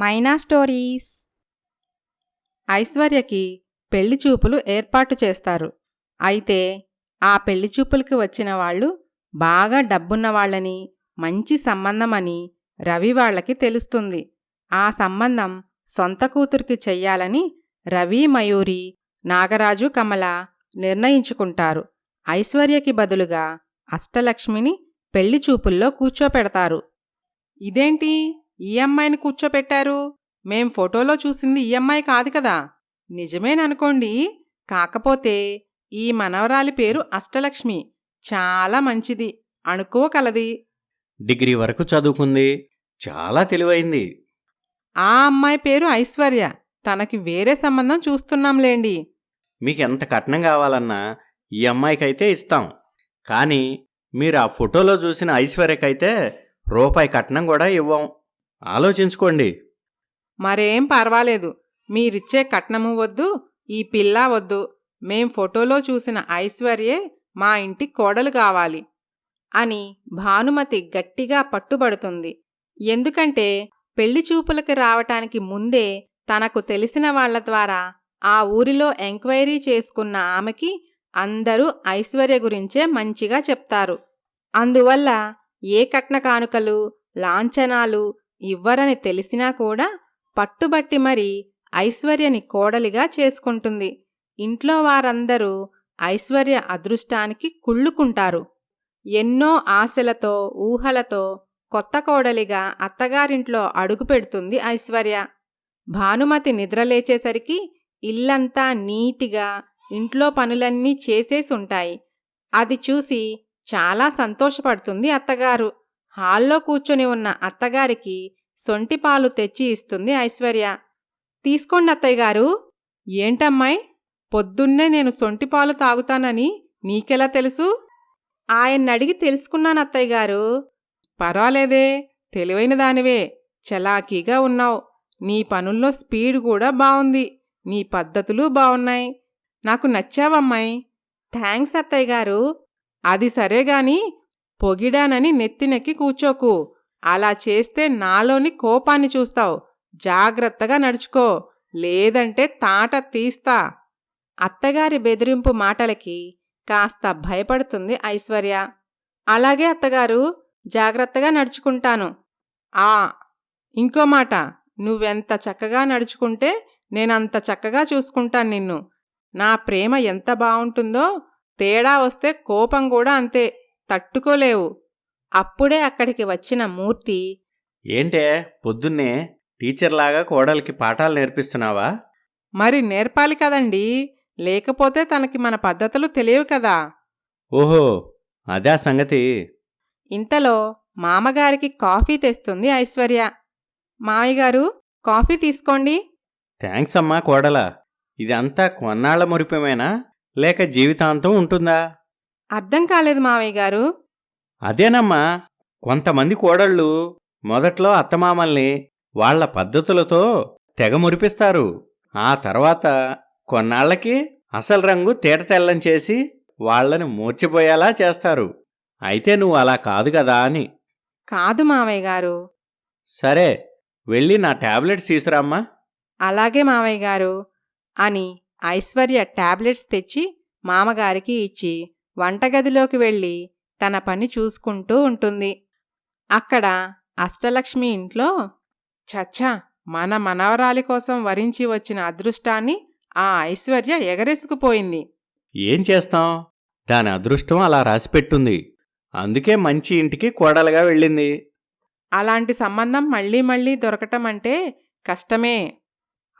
మైనా stories. ఐశ్వర్యకి పెళ్ళి చూపులు ఏర్పాటు చేస్తారు. అయితే ఆ పెళ్ళి చూపులకి వచ్చిన వాళ్ళు బాగా డబ్బున్న వాళ్ళని మంచి సంబంధమని రవి వాళ్ళకి తెలుస్తుంది. ఆ సంబంధం సొంత కూతురికి చెయ్యాలని రవి మయూరి నాగరాజు కమల నిర్ణయించుకుంటారు. ఐశ్వర్యకి బదులుగా అష్టలక్ష్మిని పెళ్ళి చూపుల్లో కూర్చోపెడతారు. ఇదేంటి? ఈ అమ్మాయిని కూర్చోపెట్టారు? మేం ఫోటోలో చూసింది ఈ అమ్మాయి కాదు కదా. నిజమేననుకోండి. కాకపోతే ఈ మనవరాలి పేరు అష్టలక్ష్మి. చాలా మంచిది. అణుకోకలది డిగ్రీ వరకు చదువుకుంది. చాలా తెలివైంది. ఆ అమ్మాయి పేరు ఐశ్వర్య. తనకి వేరే సంబంధం చూస్తున్నాంలేండి. మీకు ఎంత కట్నం కావాలన్నా ఈ అమ్మాయికైతే ఇస్తాం. కానీ మీరు ఆ ఫోటోలో చూసిన ఐశ్వర్యకైతే రూపాయి కట్నం కూడా ఇవ్వం. ఆలోచించుకోండి. మరేం పర్వాలేదు. మీరిచ్చే కట్నము వద్దు ఈ పిల్ల వద్దు. మేం ఫోటోలో చూసిన ఐశ్వర్యే మా ఇంటి కోడలు కావాలి అని భానుమతి గట్టిగా పట్టుబడుతుంది. ఎందుకంటే పెళ్ళి చూపులకి రావటానికి ముందే తనకు తెలిసిన వాళ్ళ ద్వారా ఆ ఊరిలో ఎంక్వైరీ చేసుకున్న ఆమెకి అందరూ ఐశ్వర్య గురించే మంచిగా చెప్తారు. అందువల్ల ఏ కట్న కానుకలు లాంఛనాలు ఇవ్వరని తెలిసినా కూడా పట్టుబట్టి మరి ఐశ్వర్యని కోడలిగా చేసుకుంటుంది. ఇంట్లో వారందరూ ఐశ్వర్య అదృష్టానికి కుళ్ళుకుంటారు. ఎన్నో ఆశలతో ఊహలతో కొత్త కోడలిగా అత్తగారింట్లో అడుగుపెడుతుంది ఐశ్వర్య. భానుమతి నిద్రలేచేసరికి ఇల్లంతా నీటిగా ఇంట్లో పనులన్నీ చేసేసుంటాయి. అది చూసి చాలా సంతోషపడుతుంది అత్తగారు. హాల్లో కూర్చొని ఉన్న అత్తగారికి సొంటిపాలు తెచ్చి ఇస్తుంది ఐశ్వర్య. తీసుకోండి అత్తయ్య గారు. ఏంటమ్మాయి? పొద్దున్నే నేను సొంటిపాలు తాగుతానని నీకెలా తెలుసు? ఆయన్నడిగి తెలుసుకున్నాను అత్తయ్య గారు. పర్వాలేదే. తెలివైన దానివే. చలాకీగా ఉన్నావు. నీ పనుల్లో స్పీడ్ కూడా బాగుంది నీ పద్ధతులు బాగున్నాయి నాకు నచ్చావమ్మాయి. థ్యాంక్స్ అత్తయ్య గారు. అది సరే గాని పొగిడానని నెత్తినెక్కి కూర్చోకు. అలా చేస్తే నాలోని కోపాన్ని చూస్తావు. జాగ్రత్తగా నడుచుకో. లేదంటే తాట తీస్తా. అత్తగారి బెదిరింపు మాటలకి కాస్త భయపడుతుంది ఐశ్వర్య. అలాగే అత్తగారు జాగ్రత్తగా నడుచుకుంటాను. ఆ ఇంకో మాట. నువ్వెంత చక్కగా నడుచుకుంటే నేనంత చక్కగా చూసుకుంటాను నిన్ను. నా ప్రేమ ఎంత బావుంటుందో తేడా వస్తే కోపం కూడా అంతే. తట్టుకోలేవు. అప్పుడే అక్కడికి వచ్చిన మూర్తి ఏంటే పొద్దున్నే టీచర్లాగా కోడలికి పాఠాలు నేర్పిస్తున్నావా? మరి నేర్పాలి కదండి. లేకపోతే తనకి మన పద్ధతులు తెలియవు కదా. ఓహో అదే సంగతి. ఇంతలో మామగారికి కాఫీ తెస్తుంది ఐశ్వర్య. మామయ్యగారు కాఫీ తీసుకోండి. థ్యాంక్స్ అమ్మా కోడలా. ఇదంతా కొన్నాళ్ళ మురిపమేనా? లేక జీవితాంతం ఉంటుందా? అర్థం కాలేదు మామయ్య గారు. అదేనమ్మా కొంతమంది కోడళ్ళు మొదట్లో అత్తమామల్ని వాళ్ళ పద్ధతులతో తెగ మురిపిస్తారు. ఆ తర్వాత కొన్నాళ్ళకి అసలు రంగు తేటతెల్లం చేసి వాళ్ళని మూర్చిపోయేలా చేస్తారు. అయితే నువ్వు అలా కాదు కదా అని. కాదు మామయ్య గారు. సరే వెళ్ళి నా టాబ్లెట్స్ తీసురామ్మా అలాగే మామయ్య గారు. అని ఐశ్వర్య టాబ్లెట్స్ తెచ్చి మామగారికి ఇచ్చి వంటగదిలోకి వెళ్ళి తన పని చూసుకుంటూ ఉంటుంది. అక్కడ అష్టలక్ష్మి ఇంట్లో చచ్చా మన మనవరాలి కోసం వరించి వచ్చిన అదృష్టాన్ని ఆ ఐశ్వర్య ఎగరేసుకుపోయింది. ఏం చేస్తాం? దాని అదృష్టం అలా రాసిపెట్టుంది. అందుకే మంచి ఇంటికి కోడలుగా వెళ్ళింది. అలాంటి సంబంధం మళ్ళీ మళ్ళీ దొరకటం అంటే కష్టమే.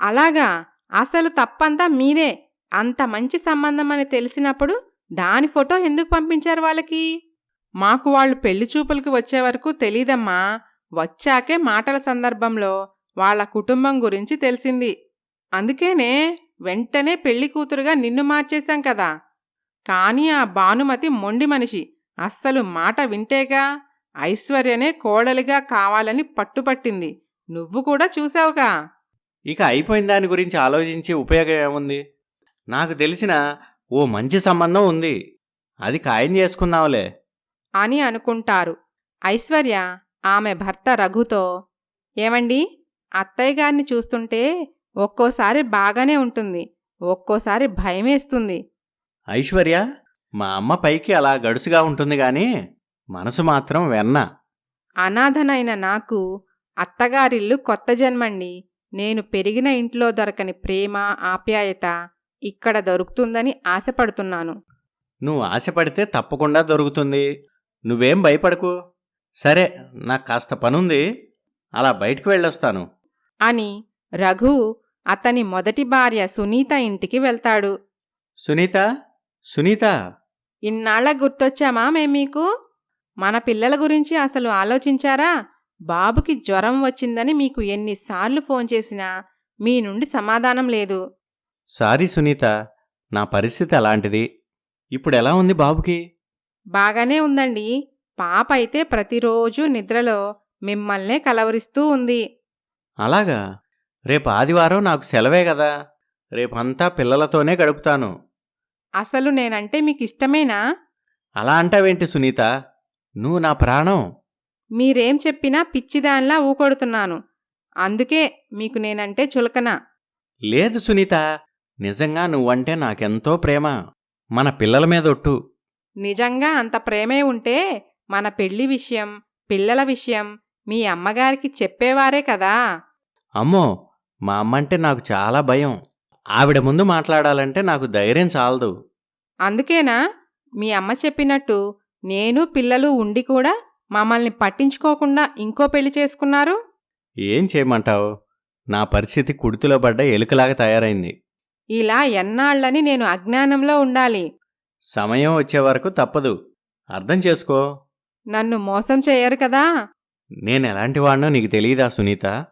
అలాగా అసలు తప్పంతా మీరే. అంత మంచి సంబంధం అని తెలిసినప్పుడు దాని ఫోటో ఎందుకు పంపించారు వాళ్ళకి? మాకు వాళ్ళు పెళ్ళి చూపులకి వచ్చే వరకు తెలీదమ్మా. వచ్చాకే మాటల సందర్భంలో వాళ్ళ కుటుంబం గురించి తెలిసింది. అందుకేనే వెంటనే పెళ్ళి కూతురుగా నిన్ను మార్చేశాం కదా. కానీ ఆ భానుమతి మొండి మనిషి. అస్సలు మాట వింటేగా ఐశ్వర్యనే కోడలిగా కావాలని పట్టుపట్టింది. నువ్వు కూడా చూసావుగా ఇక అయిపోయిన దాని గురించి ఆలోచించి ఉపయోగం ఏముంది? నాకు తెలిసిన ఓ మంచి సంబంధం ఉంది. అది ఖాయం చేసుకుందాంలే అని అనుకుంటారు. ఐశ్వర్య ఆమె భర్త రఘుతో ఏమండి అత్తయ్య గారిని చూస్తుంటే ఒక్కోసారి బాగానే ఉంటుంది ఒక్కోసారి భయమేస్తుంది. ఐశ్వర్య మా అమ్మ పైకి అలా గడుసుగా ఉంటుంది గాని మనసు మాత్రం వెన్న. అనాథనైన నాకు అత్తగారిల్లు కొత్త జన్మండి. నేను పెరిగిన ఇంట్లో దొరకని ప్రేమ ఆప్యాయత ఇక్కడ దొరుకుతుందని ఆశపడుతున్నాను. నువ్వు ఆశపడితే తప్పకుండా దొరుకుతుంది. నువ్వేం భయపడకు. సరే నాకు కాస్త పనుంది. అలా బయటికి వెళ్ళొస్తాను. అని రఘు అతని మొదటి భార్య సునీత ఇంటికి వెళ్తాడు. సునీత? సునీత? ఇన్నాళ్ళ గుర్తొచ్చామా మేం మీకు? మన పిల్లల గురించి అసలు ఆలోచించారా? బాబుకి జ్వరం వచ్చిందని మీకు ఎన్నిసార్లు ఫోన్ చేసినా మీ నుండి సమాధానం లేదు. సారీ సునీత నా పరిస్థితి అలాంటిది. ఇప్పుడు ఎలా ఉంది బాబుకి? బాగానే ఉందండి. పాప అయితే ప్రతిరోజు నిద్రలో మిమ్మల్నే కలవరిస్తూ ఉంది. అలాగా? రేపు ఆదివారం నాకు సెలవే కదా. రేపంతా పిల్లలతోనే గడుపుతాను. అసలు నేనంటే మీకు ఇష్టమేనా అలా అంటావేంటి సునీత? నువ్వు నా ప్రాణం. మీరేం చెప్పినా పిచ్చిదాన్లా ఊకొడుతున్నాను. అందుకే మీకు నేనంటే చులకన. లేదు సునీత. నిజంగా నువ్వంటే నాకెంతో ప్రేమ. మన పిల్లల మీద ఒట్టు. నిజంగా అంత ప్రేమే ఉంటే మన పెళ్ళి విషయం పిల్లల విషయం మీ అమ్మగారికి చెప్పేవారే కదా. అమ్మో మా అమ్మంటే నాకు చాలా భయం. ఆవిడ ముందు మాట్లాడాలంటే నాకు ధైర్యం చాలదు. అందుకేనా? మీ అమ్మ చెప్పినట్టు నేను పిల్లలు ఉండి కూడా మమ్మల్ని పట్టించుకోకుండా ఇంకో పెళ్ళి చేసుకున్నారు? ఏం చేయమంటావు? నా పరిస్థితి కుడితిలో పడ్డ ఎలుకలాగా తయారైంది. ఇలా ఎన్నాళ్ళని నేను అజ్ఞానంలో ఉండాలి. సమయం వచ్చే వరకు తప్పదు. అర్థం చేసుకో. నన్ను మోసం చేయరు కదా? నేను ఎలాంటి వాడినో నీకు తెలియదా సునీత?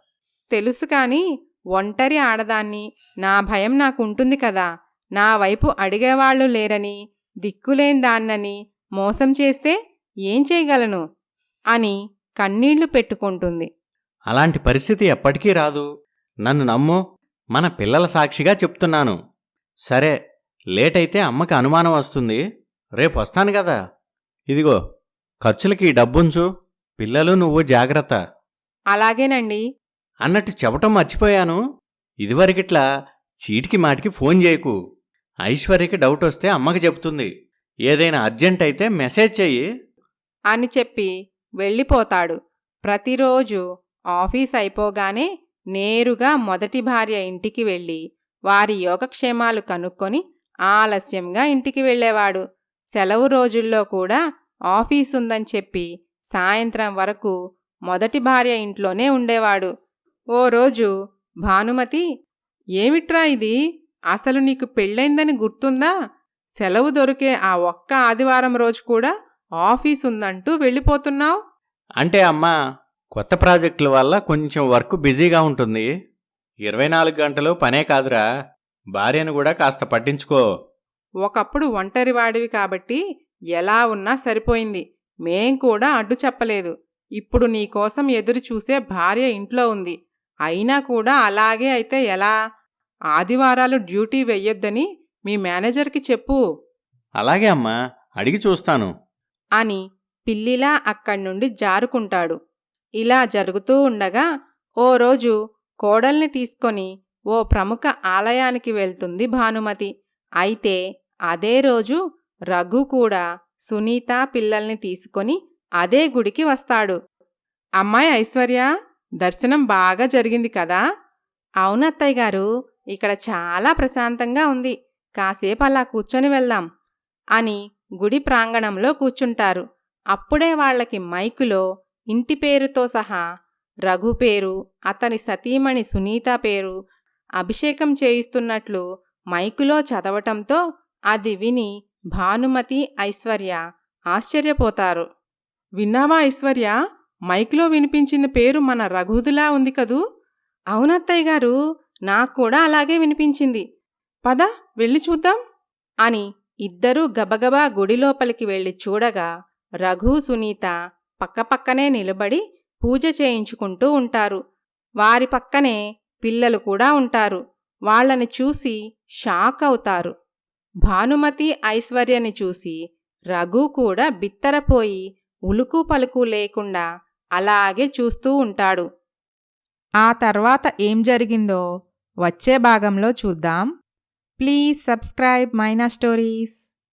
తెలుసు కాని ఒంటరి ఆడదాన్ని నా భయం నాకు ఉంటుంది కదా. నా వైపు అడిగేవాళ్ళు లేరని దిక్కులేని దాన్నని మోసం చేస్తే ఏం చేయగలను? అని కన్నీళ్ళు పెట్టుకుంటుంది. అలాంటి పరిస్థితి ఎప్పటికీ రాదు. నన్ను నమ్ము. మన పిల్లల సాక్షిగా చెప్తున్నాను. సరే లేట్ అయితే అమ్మకి అనుమానం వస్తుంది. రేపు వస్తాను కదా. ఇదిగో ఖర్చులకి ఈ డబ్బుంచు. పిల్లలు నువ్వు జాగ్రత్త. అలాగేనండి. అన్నట్టు చెప్పటం మర్చిపోయాను. ఇదివరకిట్లా చీటికి మాటికి ఫోన్ చేయకు. ఐశ్వర్యకి డౌట్ వస్తే అమ్మకి చెప్తుంది. ఏదైనా అర్జెంట్ అయితే మెసేజ్ చెయ్యి. అని చెప్పి వెళ్ళిపోతాడు. ప్రతిరోజు ఆఫీస్ అయిపోగానే నేరుగా మొదటి భార్య ఇంటికి వెళ్ళి వారి యోగక్షేమాలు కనుక్కొని ఆలస్యంగా ఇంటికి వెళ్ళేవాడు. సెలవు రోజుల్లో కూడా ఆఫీస్ ఉందని చెప్పి సాయంత్రం వరకు మొదటి భార్య ఇంట్లోనే ఉండేవాడు. ఓ రోజు భానుమతి ఏమిట్రా ఇది? అసలు నీకు పెళ్ళైందని గుర్తుందా? సెలవు దొరికే ఆ ఒక్క ఆదివారం రోజు కూడా ఆఫీస్ ఉందంటూ వెళ్ళిపోతున్నావు? అంటే అమ్మా కొత్త ప్రాజెక్టుల వల్ల కొంచెం వర్క్ బిజీగా ఉంటుంది. ఇరవై నాలుగు గంటలు పనే కాదురా. భార్యను కూడా కాస్త పట్టించుకో. ఒకప్పుడు ఒంటరివాడివి కాబట్టి ఎలా ఉన్నా సరిపోయింది. మేం కూడా అడ్డు చెప్పలేదు. ఇప్పుడు నీకోసం ఎదురు చూసే భార్య ఇంట్లో ఉంది. అయినా కూడా అలాగే అయితే ఎలా? ఆదివారాలు డ్యూటీ వెయ్యొద్దని మీ మేనేజర్కి చెప్పు. అలాగే అమ్మా అడిగి చూస్తాను. అని పిల్లిలా అక్కడి నుండి జారుకుంటాడు. ఇలా జరుగుతూ ఉండగా ఓ రోజు కోడల్ని తీసుకొని ఓ ప్రముఖ ఆలయానికి వెళ్తుంది భానుమతి. అయితే అదే రోజు రఘు కూడా సునీత పిల్లల్ని తీసుకొని అదే గుడికి వస్తాడు. అమ్మాయి ఐశ్వర్య దర్శనం బాగా జరిగింది కదా? అవునత్తయ్య గారు ఇక్కడ చాలా ప్రశాంతంగా ఉంది. కాసేపు అలా కూర్చొని వెళ్దాం అని గుడి ప్రాంగణంలో కూర్చుంటారు. అప్పుడే వాళ్ళకి మైకులో ఇంటి పేరుతో సహా రఘు పేరు అతని సతీమణి సునీత పేరు అభిషేకం చేయిస్తున్నట్లు మైకులో చదవటంతో అది విని భానుమతి ఐశ్వర్య ఆశ్చర్యపోతారు. విన్నావా ఐశ్వర్య? మైక్లో వినిపించిన పేరు మన రఘుదులా ఉంది కదూ? అవునత్తయ్య గారు నాకు కూడా అలాగే వినిపించింది. పద వెళ్ళి చూద్దాం అని ఇద్దరూ గబగబా గుడి లోపలికి వెళ్ళి చూడగా రఘు సునీత పక్కపక్కనే నిలబడి పూజ చేయించుకుంటూ ఉంటారు. వారి పక్కనే పిల్లలు కూడా ఉంటారు. వాళ్ళని చూసి షాక్ అవుతారు. భానుమతి ఐశ్వర్యని చూసి రఘు కూడా బిత్తరపోయి ఉలుకు పలుకు లేకుండా అలాగే చూస్తూ ఉంటాడు. ఆ తర్వాత ఏం జరిగిందో వచ్చే భాగంలో చూద్దాం. Please subscribe Maina stories.